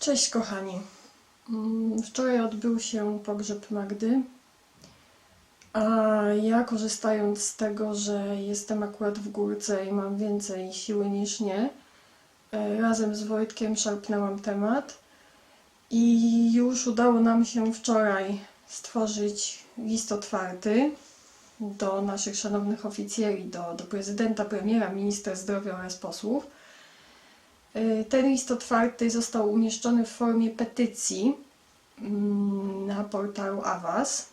Cześć kochani. Mm, Wczoraj odbył się pogrzeb Magdy, a ja korzystając z tego, że jestem akurat w górce i mam więcej siły niż nie, e, razem z Wojtkiem szarpnęłam temat i już udało nam się wczoraj stworzyć list otwarty do naszych szanownych oficjeli, do, do prezydenta, premiera, ministra zdrowia oraz posłów. Y, Ten list otwarty został umieszczony w formie petycji mm, na portalu Awas.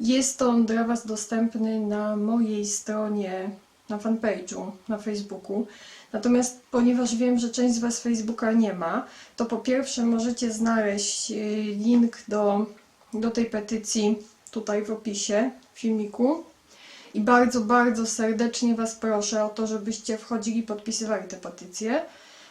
Jest on dla Was dostępny na mojej stronie, na fanpage'u na Facebooku. Natomiast ponieważ wiem, że część z Was Facebooka nie ma, to po pierwsze możecie znaleźć y, link do, do tej petycji tutaj w opisie filmiku. I bardzo, bardzo serdecznie Was proszę o to, żebyście wchodzili i podpisywali tę petycję.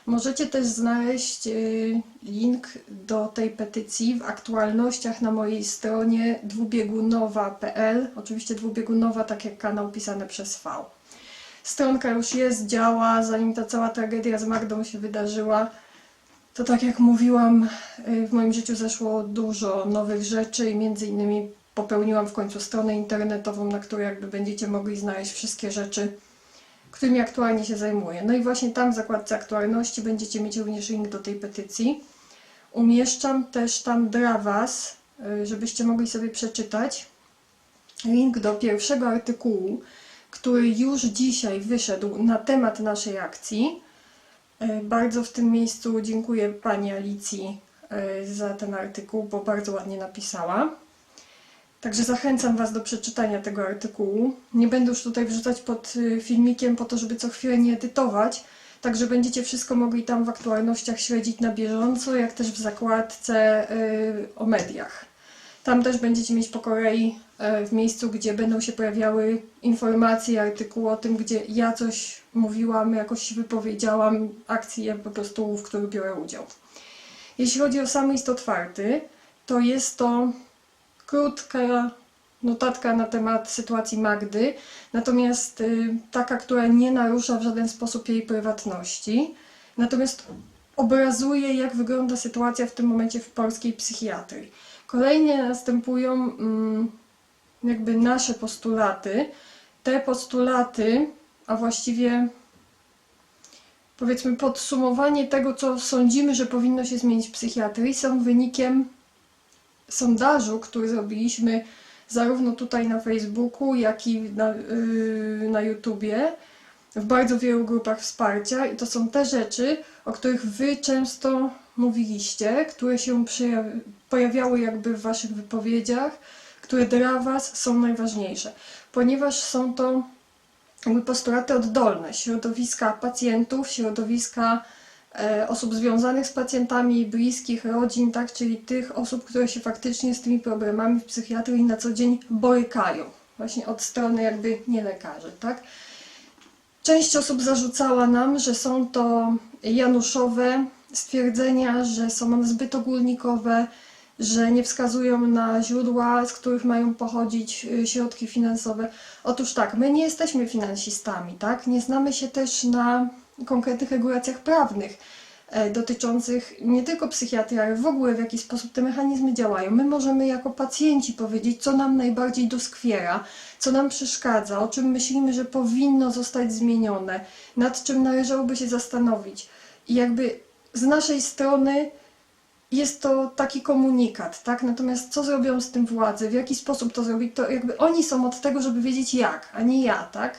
Możecie też znaleźć y, link do tej petycji w aktualnościach na mojej stronie dwubiegunowa.pl. Oczywiście dwubiegunowa, tak jak kanał pisane przez V. Stronka już jest, działa, zanim ta cała tragedia z Magdą się wydarzyła. To tak jak mówiłam, y, w moim życiu zeszło dużo nowych rzeczy i między innymi popełniłam w końcu stronę internetową, na której jakby będziecie mogli znaleźć wszystkie rzeczy, którymi aktualnie się zajmuję. No i właśnie tam w zakładce aktualności będziecie mieć również link do tej petycji. Umieszczam też tam dla Was, y, żebyście mogli sobie przeczytać, link do pierwszego artykułu, który już dzisiaj wyszedł na temat naszej akcji. Y, Bardzo w tym miejscu dziękuję Pani Alicji y, za ten artykuł, bo bardzo ładnie napisała. Także zachęcam Was do przeczytania tego artykułu. Nie będę już tutaj wrzucać pod y, filmikiem po to, żeby co chwilę nie edytować. Także będziecie wszystko mogli tam w aktualnościach śledzić na bieżąco, jak też w zakładce y, o mediach. Tam też będziecie mieć po kolei y, w miejscu, gdzie będą się pojawiały informacje, artykuły o tym, gdzie ja coś mówiłam, jakoś się wypowiedziałam, akcje po prostu, w których biorę udział. Jeśli chodzi o sam list otwarty, to jest to krótka notatka na temat sytuacji Magdy, natomiast y, taka, która nie narusza w żaden sposób jej prywatności, natomiast obrazuje, jak wygląda sytuacja w tym momencie w polskiej psychiatrii. Kolejnie następują mm, jakby nasze postulaty. Te postulaty, a właściwie powiedzmy podsumowanie tego, co sądzimy, że powinno się zmienić w psychiatrii, są wynikiem sondażu, który zrobiliśmy zarówno tutaj na Facebooku, jak i na, yy, na YouTubie, w bardzo wielu grupach wsparcia. I to są te rzeczy, o których Wy często mówiliście, które się pojawiały jakby w Waszych wypowiedziach, które dla Was są najważniejsze, ponieważ są to jakby postulaty oddolne środowiska pacjentów, środowiska osób związanych z pacjentami, bliskich, rodzin, tak, czyli tych osób, które się faktycznie z tymi problemami w psychiatrii na co dzień borykają, właśnie od strony jakby nie lekarzy, tak. Część osób zarzucała nam, że są to januszowe stwierdzenia, że są one zbyt ogólnikowe, że nie wskazują na źródła, z których mają pochodzić y, środki finansowe. Otóż tak, my nie jesteśmy finansistami, tak? Nie znamy się też na konkretnych regulacjach prawnych e, dotyczących nie tylko psychiatrii, ale w ogóle w jaki sposób te mechanizmy działają. My możemy jako pacjenci powiedzieć, co nam najbardziej doskwiera, co nam przeszkadza, o czym myślimy, że powinno zostać zmienione, nad czym należałoby się zastanowić. I jakby z naszej strony jest to taki komunikat, tak? Natomiast co zrobią z tym władze, w jaki sposób to zrobić, to jakby oni są od tego, żeby wiedzieć jak, a nie ja, tak?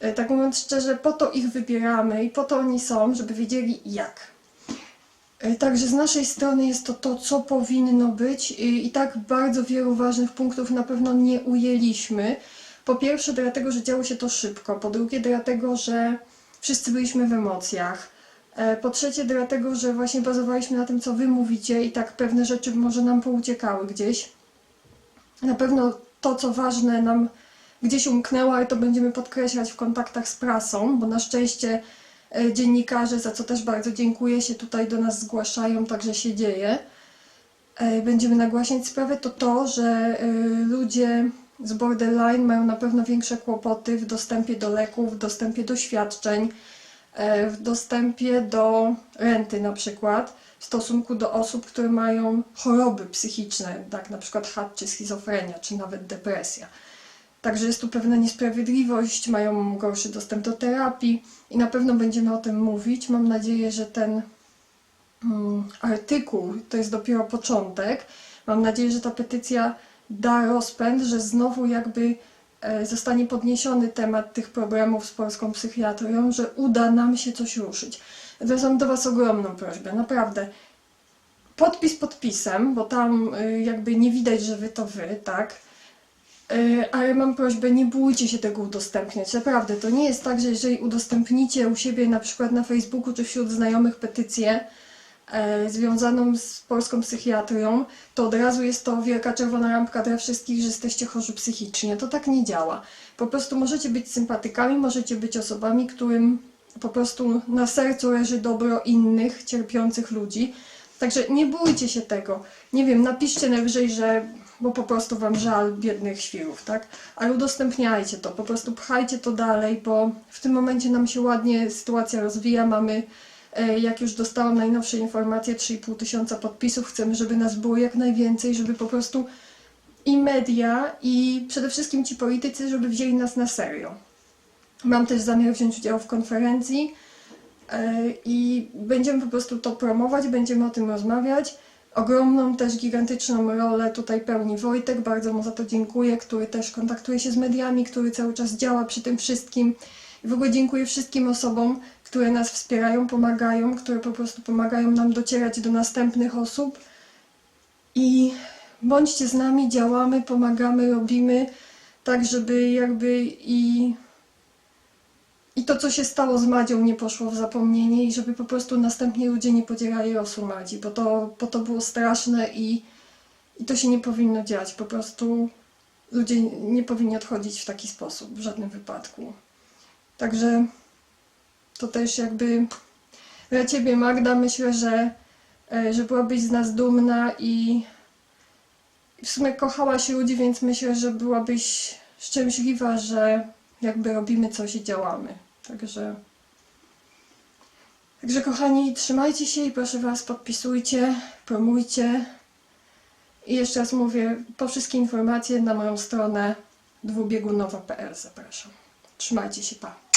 E, Tak mówiąc szczerze, po to ich wybieramy i po to oni są, żeby wiedzieli jak. E, Także z naszej strony jest to to, co powinno być i, tak bardzo wielu ważnych punktów na pewno nie ujęliśmy. Po pierwsze dlatego, że działo się to szybko, po drugie dlatego, że wszyscy byliśmy w emocjach. E, Po trzecie, dlatego, że właśnie bazowaliśmy na tym, co wy mówicie, i tak pewne rzeczy może nam pouciekały gdzieś. Na pewno to, co ważne, nam gdzieś umknęło, ale to będziemy podkreślać w kontaktach z prasą, bo na szczęście e, dziennikarze, za co też bardzo dziękuję, się tutaj do nas zgłaszają, także się dzieje. E, Będziemy nagłaśniać sprawę, to to, że e, ludzie z borderline mają na pewno większe kłopoty w dostępie do leków, w dostępie do świadczeń, w dostępie do renty na przykład w stosunku do osób, które mają choroby psychiczne, tak na przykład HAD czy schizofrenia, czy nawet depresja. Także jest tu pewna niesprawiedliwość, mają gorszy dostęp do terapii i na pewno będziemy o tym mówić. Mam nadzieję, że ten mm, artykuł to jest dopiero początek. Mam nadzieję, że ta petycja da rozpęd, że znowu jakby e, zostanie podniesiony temat tych problemów z polską psychiatrią, że uda nam się coś ruszyć. Teraz mam do Was ogromną prośbę, naprawdę. Podpis podpisem, bo tam y, jakby nie widać, że Wy to Wy, tak? Y, Ale mam prośbę, nie bójcie się tego udostępniać. Naprawdę, to nie jest tak, że jeżeli udostępnicie u siebie na przykład na Facebooku czy wśród znajomych petycję e, związaną z polską psychiatrią, to od razu jest to wielka czerwona lampka dla wszystkich, że jesteście chorzy psychicznie. To tak nie działa. Po prostu możecie być sympatykami, możecie być osobami, którym po prostu na sercu leży dobro innych, cierpiących ludzi. Także nie bójcie się tego. Nie wiem, napiszcie najwyżej, że bo po prostu wam żal biednych świrów, tak? Ale udostępniajcie to, po prostu pchajcie to dalej, bo w tym momencie nam się ładnie sytuacja rozwija. Mamy, e, jak już dostałam najnowsze informacje, 3,5 tysiąca podpisów. Chcemy, żeby nas było jak najwięcej, żeby po prostu i media, i przede wszystkim ci politycy, żeby wzięli nas na serio. Mam też zamiar wziąć udział w konferencji i będziemy po prostu to promować, będziemy o tym rozmawiać. Ogromną, też gigantyczną rolę tutaj pełni Wojtek, bardzo mu za to dziękuję, który też kontaktuje się z mediami, który cały czas działa przy tym wszystkim. I w ogóle dziękuję wszystkim osobom, które nas wspierają, pomagają, które po prostu pomagają nam docierać do następnych osób. I bądźcie z nami, działamy, pomagamy, robimy, tak żeby jakby i i to, co się stało z Madzią, nie poszło w zapomnienie i żeby po prostu następni ludzie nie podzierali losu Madzi, bo to, bo to było straszne i, i to się nie powinno dziać. Po prostu ludzie nie powinni odchodzić w taki sposób, w żadnym wypadku. Także to też jakby dla Ciebie, Magda, myślę, że, e, że byłabyś z nas dumna i w sumie kochałaś ludzi, więc myślę, że byłabyś szczęśliwa, że jakby robimy coś i działamy. Także, także kochani, trzymajcie się i proszę Was, podpisujcie, promujcie. I jeszcze raz mówię, po wszystkie informacje na moją stronę dwubiegunowa.pl zapraszam. Trzymajcie się, pa.